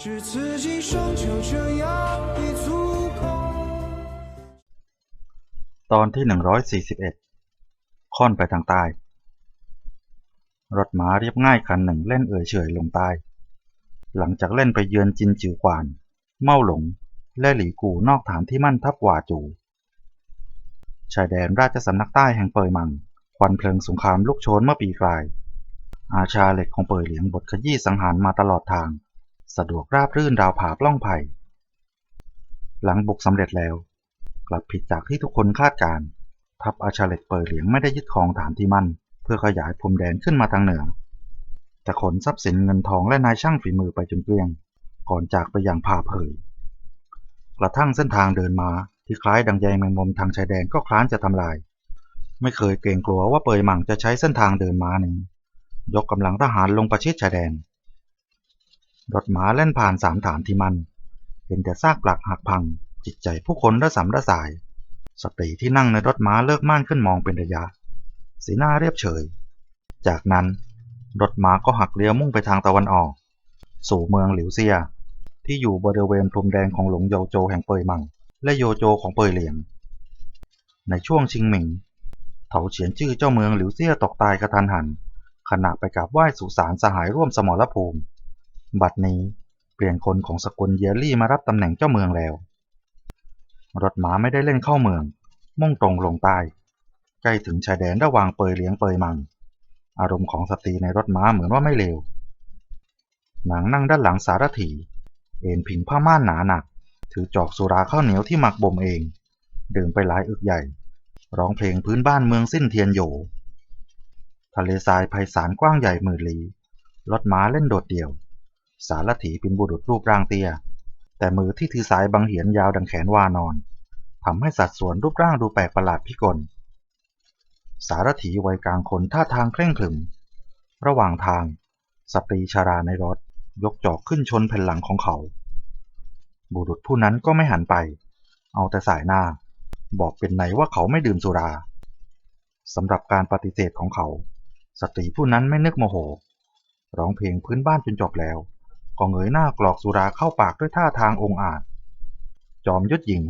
只刺激双就这样一足够。 ตอนที่ 141 ค่อนไปทางใต้ รถม้าเรียบง่ายคันหนึ่งเล่นเอ่ยเฉยลงใต้ หลังจากเล่นไปเยือนจินจิวกวาน เม่าหลง และหลีกูนอกฐานที่มั่นทับหว่าจู ชายแดนราชสำนักใต้แห่งเปยมัง ควันเพลิงสงครามลุกโชนเมื่อปีกลาย อาชาเหล็กของเปยเหลียงบทขยี้สังหารมาตลอดทาง สะดวกราบรื่นราวผาปล้องไผ่หลังบุกสำเร็จแล้ว กลับผิดจากที่ทุกคนคาดการณ์ทัพอาชาเล็กเปยเหลียงไม่ได้ยึดครองฐานที่มั่น เพื่อขยายพรมแดนขึ้นมาทางเหนือแต่ขนทรัพย์สินเงินทองและนายช่างฝีมือไปจนเกลี้ยง ก่อนจากไปอย่างผ่าเผย กระทั่งเส้นทางเดินมาที่คล้ายดังใยงแมงมุมทางชายแดนก็คล้านจะทำลาย ไม่เคยเกรงกลัวว่าเปยหมั่งจะใช้เส้นทางเดินม้านี้ยกกำลังทหารลงประชิดชายแดน รถม้าเล่นผ่านสามฐานที่มัน เห็นแต่ซากปลักหักพัง จิตใจผู้คนระสำระสาย สตรีที่นั่งในรถม้าเลิกม่านขึ้นมองเป็นระยะ สีหน้าเรียบเฉย จากนั้น รถม้าก็หักเลี้ยวมุ่งไปทางตะวันออก สู่เมืองหลิวเซีย ที่อยู่บริเวณพรมแดนของหลงโยโจแห่งเปยมัง และโยโจของเปยเหลียง ในช่วงชิงหมิงเถาเฉียนชื่อเจ้าเมืองหลิวเซียตกตายกระทันหันขณะไปกราบไหว้สุสานสหายร่วมสมรภูมิ บัดนี้เปลี่ยนคนของสกุลเยลลี่มารับตำแหน่งเจ้าเมืองแล้ว รถม้าไม่ได้เล่นเข้าเมือง มุ่งตรงลงใต้ใกล้ถึงชายแดนระหว่างเปยเลี้ยงเปยมัง อารมณ์ของสตรีในรถม้าเหมือนว่าไม่เลวนางนั่งด้านหลังสารถี เอ็นผิงผ้าม่านหนาหนัก ถือจอกสุราข้าวเหนียวที่หมักบ่มเอง ดื่มไปหลายอึกใหญ่ ร้องเพลงพื้นบ้านเมืองสิ้นเทียนโยทะเลทรายไพศาลกว้างใหญ่หมื่นลี้รถม้าเล่นโดดเดี่ยว สารถีเป็นบุรุษรูปร่างเตี้ย แต่มือที่ถือสายบังเหียนยาวดังแขนวานอนทำให้สัดส่วนรูปร่างดูแปลกประหลาดพิกล สารถีวัยกลางคนท่าทางเคร่งขรึม ระหว่างทางสตรีชาราในรถยกจอกขึ้นชนแผ่นหลังของเขา บุรุษผู้นั้นก็ไม่หันไป เอาแต่สายหน้า บอกเป็นไหนว่าเขาไม่ดื่มสุราสำหรับการปฏิเสธของเขา สตรีผู้นั้นไม่นึกโมโห ร้องเพลงพื้นบ้านจนจบแล้ว ก็เงยหน้ากรอกสุราเข้าปากด้วยท่าทางองอาจ จอมยุทธหญิง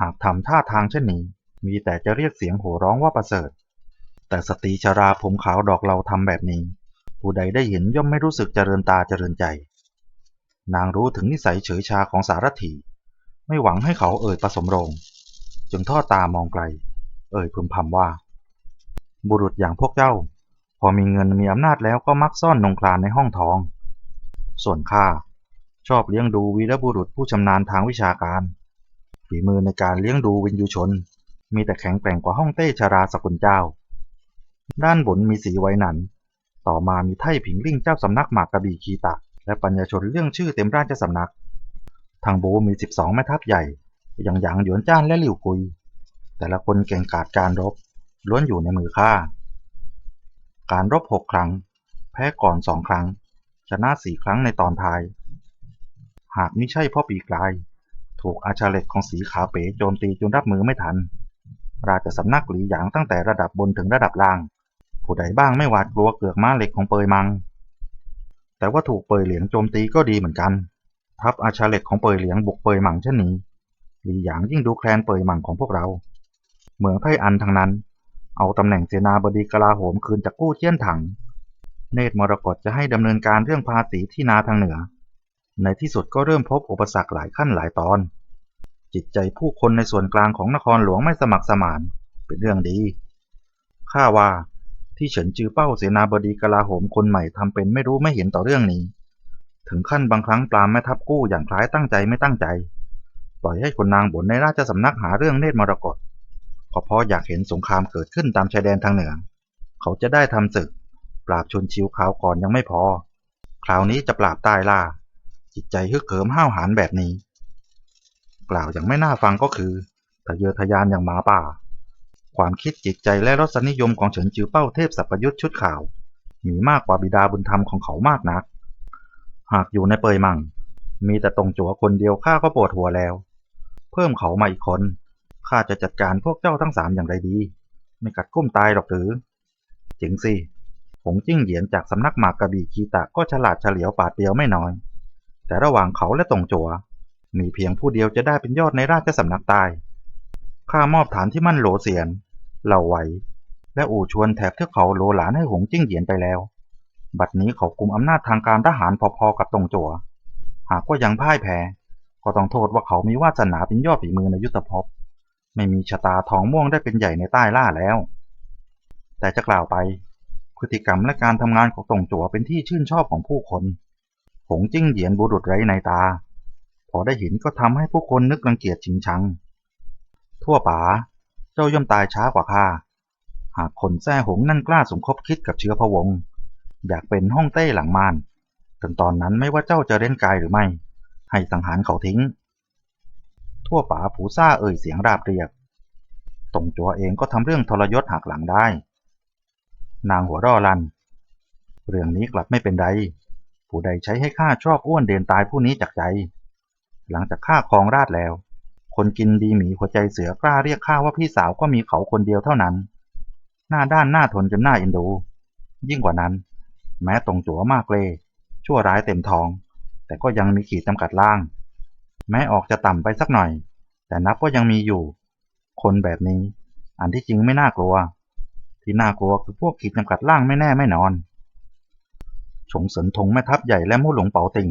หากทำท่าทางเช่นนี้ มีแต่จะเรียกเสียงโห่ร้องว่าประเสริฐ แต่สตรีชราผมขาวดอกเราทำแบบนี้ ผู้ใดได้เห็นย่อมไม่รู้สึกเจริญตาเจริญใจ นางรู้ถึงนิสัยเฉยชาของสารถีไม่หวังให้เขาเอ่ยผสมโรงจึงทอดตามองไกล เอ่ยพึมพำว่า บุรุษอย่างพวกเจ้า พอมีเงินมีอำนาจแล้วก็มักซ่อนนงคลานในห้องทอง ส่วนข้าชอบเลี้ยงดูวีรบุรุษผู้ชำนาญทางวิชาการ ฝีมือในการเลี้ยงดูวินยูชน มีแต่แข็งแกร่งกว่าห้องเต้ชาราสกุลเจ้า ด้านบนมีสีไว้หนัน ต่อมามีไท่ผิงลิ่งเจ้าสำนักหมากกระบี่คีตะ และปัญญาชนเรื่องชื่อเต็มราชสำนัก ทางโบมี 12 แม่ทัพใหญ่อย่างหยางหยวนจ้านและหลิวกุย แต่ละคนเก่งกาจการรบ ล้วนอยู่ในมือข้าการรบหกครั้ง แพ้ก่อนสองครั้ง ชนะสี่ครั้งในตอนท้าย หากไมิใช่เพ่อปีกลาย ถูกอาชาเล็กของสีขาเป๋โจมตีจนรับมือไม่ทัน ราชสำนักหลีหยางตั้งแต่ระดับบนถึงระดับล่าง ผู้ใดบ้างไม่หวาดกลัวเกือกม้าเหล็กของเปยมัง แต่ว่าถูกเปยเหลียงโจมตีก็ดีเหมือนกัน ทัพอาชาเล็กของเปยเหลียงบุกเปยมังเช่นนี้หลีหยางยิ่งดูแคลนเปยมังของพวกเรา เมืองไทอันทั้งนั้น เอาตำแหน่งเสนาบดีกลาโหมคืนจากกู้เจี้ยนถัง เนตรมรกตจะให้ดำเนินการเรื่องภาษีที่นาทางเหนือ ในที่สุดก็เริ่มพบอุปสรรคหลายขั้นหลายตอน จิตใจผู้คนในส่วนกลางของนครหลวงไม่สมัครสมาน เป็นเรื่องดี ข้าว่าที่เฉินจือเป้าเสนาบดีกลาโหมคนใหม่ทำเป็นไม่รู้ไม่เห็นต่อเรื่องนี้ ถึงขั้นบางครั้งปรามแม่ทัพกู้อย่างคล้ายตั้งใจไม่ตั้งใจ ปล่อยให้คนนางบนในราชสำนักหาเรื่องเนตรมรกตเพราะอยากเห็นสงครามเกิดขึ้นตามชายแดนทางเหนือ เขาจะได้ทำศึก ปราบชนชิวขาวก่อนยังไม่พอ คราวนี้จะปราบใต้ล่า จิตใจฮึกเหิมห้าวหาญแบบนี้ กล่าวอย่างไม่น่าฟังก็คือทะเยอทะยานอย่างหมาป่า ความคิดจิตใจและรสนิยมของเฉินจือเป้าเทพสัพยุทธ์ชุดขาว มีมากกว่าบิดาบุญธรรมของเขามากนัก หากอยู่ในเปยมังมีแต่ตรงจัวคนเดียวข้าก็ปวดหัวแล้ว เพิ่มเขามาอีกคนข้าจะจัดการพวกเจ้าทั้งสามอย่างไรดี ไม่กัดก้มตายหรอกหรือจริงสิ ผงจิ้งเหยียนจากสำนักหมากกระบี่คีตะก็ฉลาดเฉลียวปาดเปียวไม่น้อย แต่ระหว่างเขาและตงจัว มีเพียงผู้เดียวจะได้เป็นยอดในราชสำนักใต้ข้ามอบฐานที่มั่นโหลเสียน เหล่าไหว และอู่ชวนแถบเทือกเขาโลหลานให้หงจิ้งเหยียนไปแล้ว บัดนี้เขากุมอำนาจทางการทหารพอๆกับตงจัว หากว่ายังพ่ายแพ้ ก็ต้องโทษว่าเขามีวาสนาเป็นยอดฝีมือในยุทธภพ ไม่มีชะตาทองม่วงได้เป็นใหญ่ในใต้ล่าแล้ว แต่จะกล่าวไป พฤติกรรมและการทำงานของตงจัวเป็นที่ชื่นชอบของผู้คนหงจิ้งเหยียนบุรุษไร้ในตา พอได้เห็นก็ทำให้ผู้คนนึกรังเกียจชิงชัง ทั่วป่า เจ้าย่อมตายช้ากว่าข้า หากคนแท้หงนั่นกล้าสมคบคิดกับเชื้อพระวงศ์อยากเป็นห้องเต้หลังม่าน ถึงตอนนั้นไม่ว่าเจ้าจะเล่นกายหรือไม่ ให้สังหารเขาทิ้ง ทั่วป่าผูซ่าเอ่ยเสียงราบเรียบตงจัวเองก็ทำเรื่องทรยศหักหลังได้ นางหัวร่อลัน เรื่องนี้กลับไม่เป็นไร ผู้ใดใช้ให้ข้าชอบอ้วนเดนตายผู้นี้จากใจ หลังจากข้าครองราชแล้ว คนกินดีหมีหัวใจเสือกล้าเรียกข้าว่าพี่สาวก็มีเขาคนเดียวเท่านั้น หน้าด้านหน้าทนจนหน้าเอ็นดู ยิ่งกว่านั้น แม้ตรงจั๋วมากเลยชั่วร้ายเต็มท้อง แต่ก็ยังมีขีดจำกัดล่าง แม้ออกจะต่ำไปสักหน่อย แต่นับว่ายังมีอยู่ คนแบบนี้ อันที่จริงไม่น่ากลัว ที่น่ากลัวคือพวกขีดจำกัดล่างไม่แน่ไม่นอน ฉงเสินทงแม่ทัพใหญ่และมู่หลงเปาติง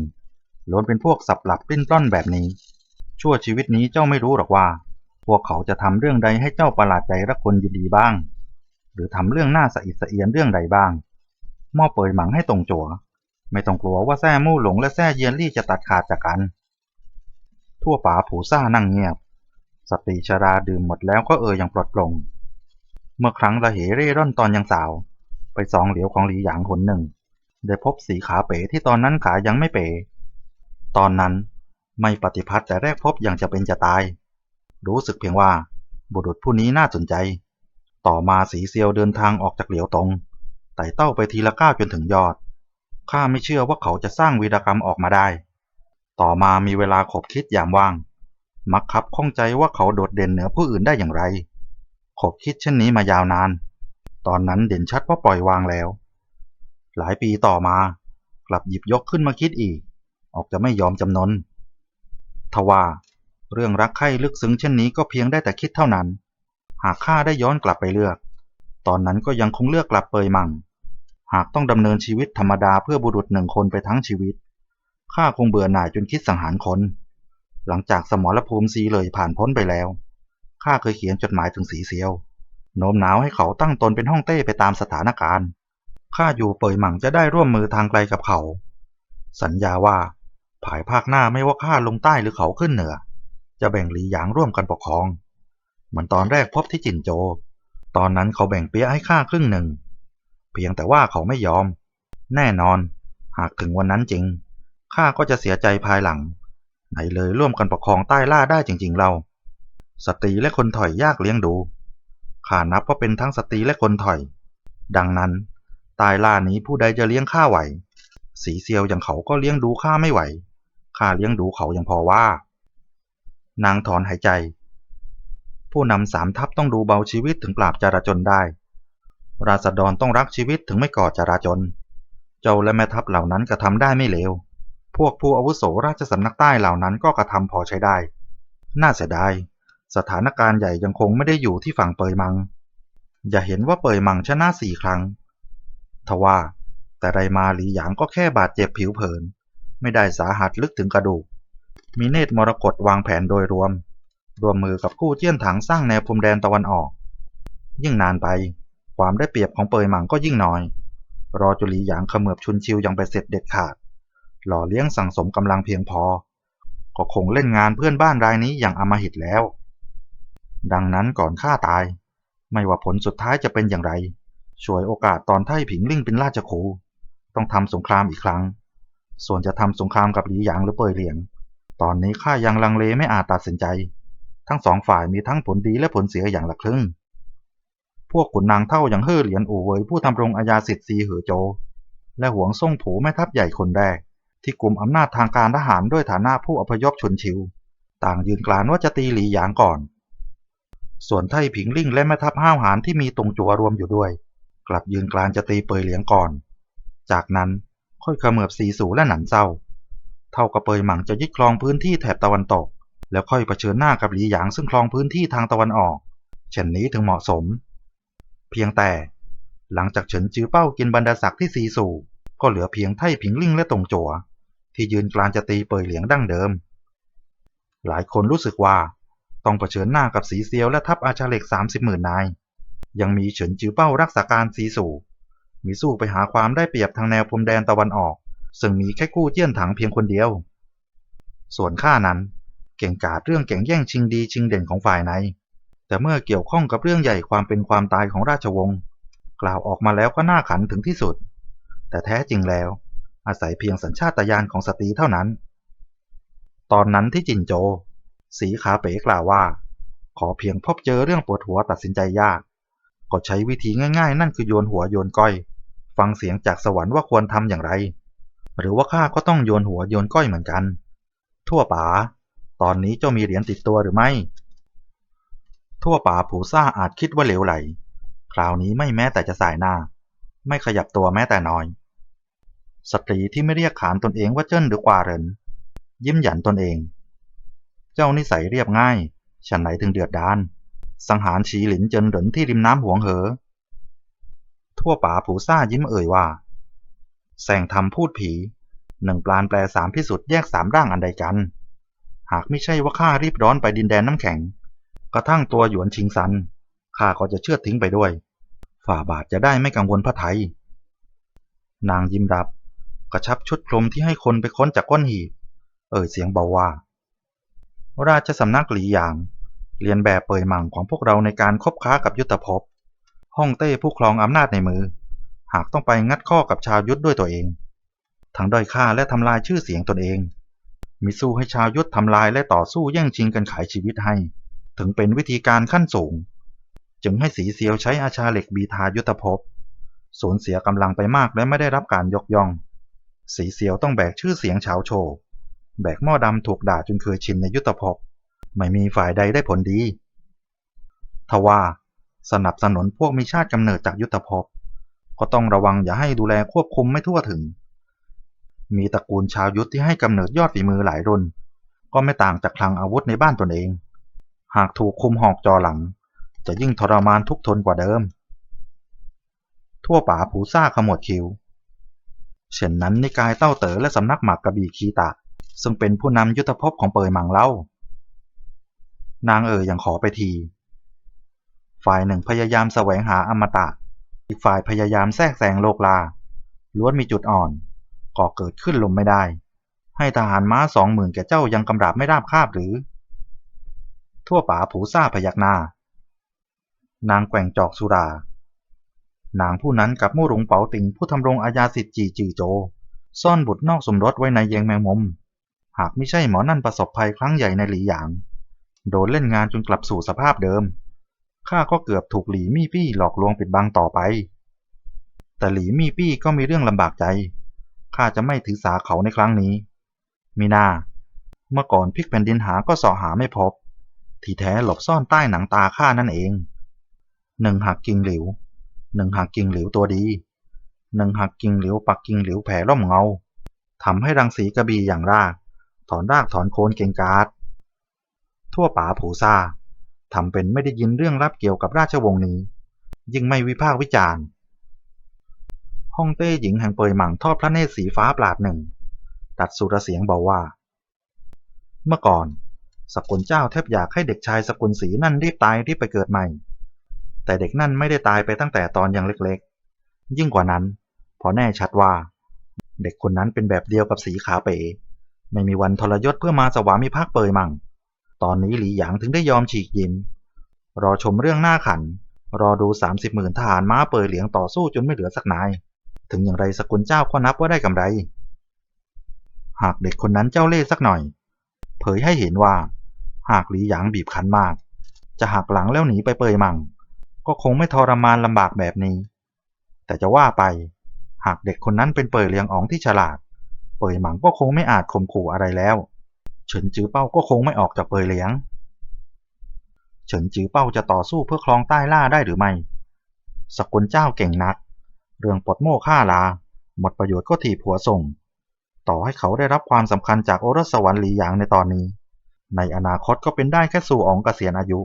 ล้วนเป็นพวกสับหลับปิ้นปล้อนแบบนี้ ชั่วชีวิตนี้เจ้าไม่รู้หรอกว่า พวกเขาจะทำเรื่องใดให้เจ้าประหลาดใจรักคนยินดีบ้าง หรือทำเรื่องน่าสะอิดสะเอียนเรื่องใดบ้างมอบเปยหมังให้ตรงจัวไม่ต้องกลัวว่าแซ่มู่หลงและแซ่เยียนลี่จะตัดขาดจากกัน ทั่วป่าผูซ่านั่งเงียบ สตรีชราดื่มหมดแล้วก็เอ่ยอย่างปลอดโปร่ง เมื่อครั้งละเหเร่ร่อนตอนยังสาว ไปสองเหลียวของหลีหยางหนหนึ่ง ได้พบสีขาเป๋ที่ตอนนั้นขายังไม่เป๋ ตอนนั้นไม่ปฏิพัทธ์แต่แรกพบอย่างจะเป็นจะตาย รู้สึกเพียงว่าบุรุษผู้นี้น่าสนใจ ต่อมาสีเซียวเดินทางออกจากเหลียวตรงไต่เต้าไปทีละก้าวจนถึงยอด ข้าไม่เชื่อว่าเขาจะสร้างวีรกรรมออกมาได้ ต่อมามีเวลาขบคิดยามว่าง มักคับข้องใจว่าเขาโดดเด่นเหนือผู้อื่นได้อย่างไร บคิดเช่นนี้มายาวนาน ตอนนั้นเด่นชัดว่าปล่อยวางแล้ว หลายปีต่อมา กลับหยิบยกขึ้นมาคิดอีก ออกจะไม่ยอมจำนนทว่าเรื่องรักใคร่ลึกซึ้งเช่นนี้ก็เพียงได้แต่คิดเท่านั้น หากข้าได้ย้อนกลับไปเลือก ตอนนั้นก็ยังคงเลือกกลับเปยมั่ง หากต้องดำเนินชีวิตธรรมดาเพื่อบุรุษหนึ่งคนไปทั้งชีวิต ข้าคงเบื่อหน่ายจนคิดสังหารคน หลังจากสมรภูมิซีเลยผ่านพ้นไปแล้ว ข้าเคยเขียนจดหมายถึงสีเซียว โน้มน้าวให้เขาตั้งตนเป็นห้องเต้ไปตามสถานการณ์ ข้าอยู่เปยหมังจะได้ร่วมมือทางไกลกับเขา สัญญาว่า ภายภาคหน้าไม่ว่าข้าลงใต้หรือเขาขึ้นเหนือ จะแบ่งหลีหยางร่วมกันปกครอง เหมือนตอนแรกพบที่จินโจ ตอนนั้นเขาแบ่งเปี้ยให้ข้าครึ่งหนึ่ง เพียงแต่ว่าเขาไม่ยอม แน่นอน หากถึงวันนั้นจริง ข้าก็จะเสียใจภายหลัง ไหนเลยร่วมกันปกครองใต้ล่าได้จริง ๆ เรา สตรีและคนถอยยากเลี้ยงดูข้านับว่าเป็นทั้งสตรีและคนถอย ดังนั้น ตายล่านี้ผู้ใดจะเลี้ยงข้าไหว สีเซียวอย่างเขาก็เลี้ยงดูข้าไม่ไหว ข้าเลี้ยงดูเขายังพอว่า นางถอนหายใจ ผู้นำสามทัพต้องดูเบาชีวิตถึงปราบจราจนได้ ราษฎรต้องรักชีวิตถึงไม่ก่อจราจน เจ้าและแม่ทัพเหล่านั้นกระทำได้ไม่เลว พวกผู้อาวุโสราชสำนักใต้เหล่านั้นก็กระทำพอใช้ได้ น่าเสียดาย สถานการณ์ใหญ่ยังคงไม่ได้อยู่ที่ฝั่งเปยมัง อย่าเห็นว่าเปยมังชนะสี่ครั้ง ทว่า แต่ไรมาหลีหยางก็แค่บาดเจ็บผิวเผิน ไม่ได้สาหัสลึกถึงกระดูก มีเนตรมรกตวางแผนโดยรวม รวมมือกับกู้เจี้ยนถังสร้างแนวพรมแดนตะวันออก ยิ่งนานไป ความได้เปรียบของเปยหมังก็ยิ่งน้อย รอจุลีหยางเขมือบชุนชิวยังไปเสร็จเด็ดขาด หล่อเลี้ยงสั่งสมกำลังเพียงพอ ก็คงเล่นงานเพื่อนบ้านรายนี้อย่างอมหิตแล้ว ดังนั้นก่อนข้าตาย ไม่ว่าผลสุดท้ายจะเป็นอย่างไรช่วยโอกาสตอนไท่ผิงลิ่งเป็นราชครูต้องทำสงครามอีกครั้ง ส่วนจะทำสงครามกับหลีหยางหรือเปยเหลียง ตอนนี้ข้ายังลังเลไม่อาจตัดสินใจ ทั้งสองฝ่ายมีทั้งผลดีและผลเสียอย่างละครึ่ง พวกขุนนางเท่าอย่างเฮ่อเหรียญอู่เวยผู้ทำรงอาญาสิทธิ์ซีเหอโจ และหวงซ่งผูแม่ทัพใหญ่คนแรก ที่กลุ่มอำนาจทางการทหารด้วยฐานะผู้อพยพชนชิว ต่างยืนกลานว่าจะตีหลีหยางก่อน ส่วนไท่ผิงลิ่งและแม่ทัพห้าวหาญที่มีตรงจัวรวมอยู่ด้วย กลับยืนกลานจะตีเปยเหลียงก่อน จากนั้นค่อยขมือบสีสูและหนันเศร้า เท่ากับเปยหมังจะยึดครองพื้นที่แถบตะวันตก แล้วค่อยเผชิญหน้ากับหลีหยางซึ่งครองพื้นที่ทางตะวันออก เช่นนี้ถึงเหมาะสม เพียงแต่ หลังจากเฉินจื้อเป้ากินบรรดาศักดิ์ที่ซีสู่ก็เหลือเพียงไท่ผิงลิ่งและตรงจัวที่ยืนกลานจะตีเปยเหลียงดั้งเดิม หลายคนรู้สึกว่า ต้องเผชิญหน้ากับสีเซียวและทัพอาชาเหล็กสามสิบหมื่นนาย ยังมีเฉินจือเป้ารักษาการซีสู่มีสู้ไปหาความได้เปรียบทางแนวพรมแดนตะวันออก ซึ่งมีแค่กู้เจี้ยนถังเพียงคนเดียว ส่วนข้านั้น เก่งกาจเรื่องเก่งแย่งชิงดีชิงเด่นของฝ่ายในแต่เมื่อเกี่ยวข้องกับเรื่องใหญ่ความเป็นความตายของราชวงศ์กล่าวออกมาแล้วก็น่าขันถึงที่สุด แต่แท้จริงแล้ว อาศัยเพียงสัญชาตญาณของสตรีเท่านั้น ตอนนั้นที่จินโจ สีขาเป๋กล่าวว่า ขอเพียงพบเจอเรื่องปวดหัวตัดสินใจยาก ก็ใช้วิธีง่ายๆ นั่นคือโยนหัวโยนก้อย ฟังเสียงจากสวรรค์ว่าควรทำอย่างไร หรือว่าข้าก็ต้องโยนหัวโยนก้อยเหมือนกัน ทั่วป๋า ตอนนี้เจ้ามีเหรียญติดตัวหรือไม่ ทั่วป๋าผูซ่าอาจคิดว่าเหลวไหล คราวนี้ไม่แม้แต่จะสายหน้า ไม่ขยับตัวแม้แต่น้อยสตรีที่ไม่เรียกขานตนเองว่าเจิ้นหรือกว่าเหรินยิ้มหยันตนเอง เจ้านิสัยเรียบง่าย ฉันไหนถึงเดือดดาน สังหารฉีหลินเจินเหรินที่ริมน้ำหวงเหอ ทั่วป๋าผูซ่ายิ้มเอ่ยว่า แสงธรรมพูดผีหนึ่งปลานแปลสามพิสุทธ์แยกสามร่างอันใดกัน หากไม่ใช่ว่าข้ารีบร้อนไปดินแดนน้ำแข็ง กระทั่งตัวหยวนชิงซันข้าก็จะเชื่อทิ้งไปด้วย ฝ่าบาทจะได้ไม่กังวลพระไทย นางยิ้มรับ กระชับชุดคลุมที่ให้คนไปค้นจากก้นหีบ เอ่ยเสียงเบาว่า ราชสำนักหลีหยาง เรียนแบบเปยหมั่งของพวกเราในการคบค้ากับยุทธภพฮ่องเต้ผู้ครองอำนาจในมือ หากต้องไปงัดข้อกับชาวยุทธด้วยตัวเอง ทั้งด้อยค่าและทำลายชื่อเสียงตนเอง มิสู้ให้ชาวยุทธทำลายและต่อสู้แย่งชิงกันขายชีวิตให้ ถึงเป็นวิธีการขั้นสูง จึงให้สีเซียวใช้อาชาเหล็กบีทายุทธภพสูญเสียกำลังไปมากและไม่ได้รับการยกย่อง สีเซียวต้องแบกชื่อเสียงเฉาโชว์ แบกหม้อดำถูกด่าจนเคยชินในยุทธภพ ไม่มีฝ่ายใดได้ผลดี ทว่า สนับสนุนพวกมีชาติกำเนิดจากยุทธภพ ก็ต้องระวังอย่าให้ดูแลควบคุมไม่ทั่วถึง มีตระกูลชาวยุทธที่ให้กำเนิดยอดฝีมือหลายรุ่น ก็ไม่ต่างจากคลังอาวุธในบ้านตนเอง หากถูกคุมหอกจอหลัง จะยิ่งทรมานทุกทนกว่าเดิม ทั่วป่าผูซ่าขมวดคิ้วเช่นนั้นนิกายเต้าเต๋อและสำนักหมากกระบี่คีตะ ซึ่งเป็นผู้นำยุทธภพของเปยหมังเล่านางเอ๋ยยังขอไปที ฝ่ายหนึ่งพยายามแสวงหาอมตะ อีกฝ่ายพยายามแทรกแซงโลกลา ล้วนมีจุดอ่อน ก่อเกิดขึ้นลมไม่ได้ ให้ทหารม้าสองหมื่นแก่เจ้ายังกำราบไม่ราบคาบหรือ ทั่วป่าผูซ่าพยักหน้า นางแกว่งจอกสุรา นางผู้นั้นกับมู่หลงเป๋าติงผู้ทำรงอาญาสิทธิ์จีจือโจ ซ่อนบุตรนอกสมรสไว้ในเยงแมงมุม หากไม่ใช่หมอนั่นประสบภัยครั้งใหญ่ในหลีหยาง โดนเล่นงานจนกลับสู่สภาพเดิม ข้าก็เกือบถูกหลีมี่ปี้หลอกลวงปิดบังต่อไป แต่หลีมี่ปี้ก็มีเรื่องลำบากใจ ข้าจะไม่ถือสาเขาในครั้งนี้ มีนา เมื่อก่อนพลิกแผ่นดินหาก็สาะหาไม่พบ ที่แท้หลบซ่อนใต้หนังตาข้านั่นเอง หนึ่งหักกิ่งหลิว หนึ่งหักกิ่งหลิวตัวดี หนึ่งหักกิ่งหลิวปักกิ่งหลิวแผ่ร่มเงาทำให้รังสีกระบี่อย่างราก ถอนรากถอนโคนเก่งกาจทั่วป่าผูซาทำเป็นไม่ได้ยินเรื่องลับเกี่ยวกับราชวงศ์นี้ ยิ่งไม่วิพากษ์วิจารณ์ฮ่องเต้หญิงแห่งเปยหมั่งทอดพระเนตรสีฟ้าปราดหนึ่ง ตัดสุรเสียงเบาว่า เมื่อก่อน สกุลเจ้าแทบอยากให้เด็กชายสกุลสีนั่นรีบตายรีบไปเกิดใหม่ แต่เด็กนั่นไม่ได้ตายไปตั้งแต่ตอนยังเล็กๆ ยิ่งกว่านั้น พอแน่ชัดว่า เด็กคนนั้นเป็นแบบเดียวกับสีขาเป๋ ไม่มีวันทรยศเพื่อมาสวามิภักดิ์เปยมั่งตอนนี้หลีหยางถึงได้ยอมฉีกยิ้ม รอชมเรื่องหน้าขัน รอดูสามสิบหมื่นทหารม้าเปยเหลียงต่อสู้จนไม่เหลือสักนาย ถึงอย่างไรสกุลเจ้าก็นับว่าได้กำไร หากเด็กคนนั้นเจ้าเล่ห์สักหน่อย เผยให้เห็นว่า หากหลีหยางบีบคั้นมาก จะหักหลังแล้วหนีไปเปยมั่งก็คงไม่ทรมานลำบากแบบนี้ แต่จะว่าไป หากเด็กคนนั้นเป็นเปยเลียงอ๋องที่ฉลาด เปยหมังก็คงไม่อาจข่มขู่อะไรแล้วเฉินจือเป้าก็คงไม่ออกจากเปยเลียงเฉินจือเป้าจะต่อสู้เพื่อครองใต้ล่าได้หรือไม่สกุลเจ้าเก่งนัก เรื่องปลดโม่ฆ่าลา หมดประโยชน์ก็ถีบหัวส่ง ต่อให้เขาได้รับความสำคัญจากโอรสวรรค์หลีหยางในตอนนี้ ในอนาคตก็เป็นได้แค่สู่อองเกษียณอายุ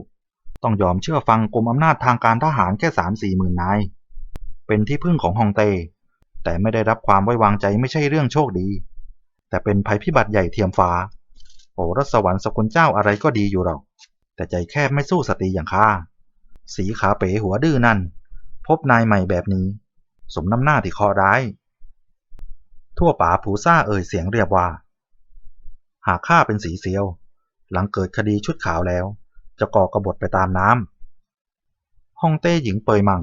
ต้องยอมเชื่อฟังกรมอำนาจทางการทหารแค่สามสี่หมื่นนาย เป็นที่พึ่งของฮองเต้ แต่ไม่ได้รับความไว้วางใจไม่ใช่เรื่องโชคดี แต่เป็นภัยพิบัติใหญ่เทียมฟ้า โอรสวรรค์สกุลเจ้าอะไรก็ดีอยู่หรอก แต่ใจแคบไม่สู้สตรีอย่างข้า สีขาเป๋หัวดื้อนั่น พบนายใหม่แบบนี้ สมน้ำหน้าที่คอร้าย ทั่วป่าผูซ่าเอ่ยเสียงเรียบว่า หากข้าเป็นสีเซียว หลังเกิดคดีชุดขาวแล้ว จะก่อกบฏไปตามน้ำฮ่องเต้หญิงเปยมัง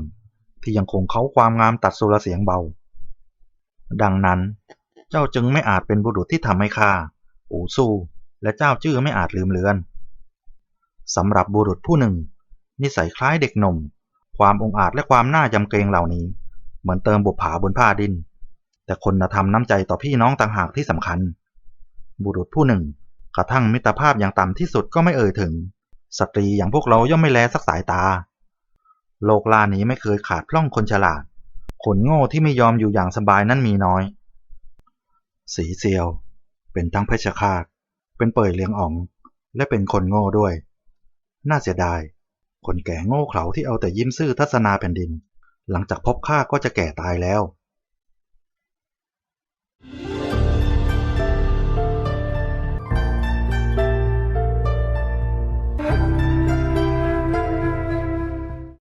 ที่ยังคงเขาความงามตัดสุรเสียงเบา ดังนั้น เจ้าจึงไม่อาจเป็นบุรุษที่ทำให้ข้าอูสู้และเจ้าจื้อไม่อาจลืมเลือนสำหรับบุรุษผู้หนึ่ง นิสัยคล้ายเด็กหนุ่ม ความองอาจและความน่ายำเกรงเหล่านี้ เหมือนเติมบุปผาบนผ้าดิน แต่คุณธรรมน้ำใจต่อพี่น้องต่างหากที่สำคัญ บุรุษผู้หนึ่ง กระทั่งมิตรภาพอย่างต่ำที่สุดก็ไม่เอ่ยถึง สตรีอย่างพวกเราย่อมไม่แลสักสายตา โลกล่านี้ไม่เคยขาดพร่องคนฉลาด คนโง่ที่ไม่ยอมอยู่อย่างสบายนั้นมีน้อย สีเซียว เป็นทั้งเพชฌฆาต เป็นเป่ยเลี้ยงอ๋อง และเป็นคนโง่ด้วย น่าเสียดาย คนแก่โง่เขลาที่เอาแต่ยิ้มซื่อทัศนาแผ่นดิน หลังจากพบข้าก็จะแก่ตายแล้ว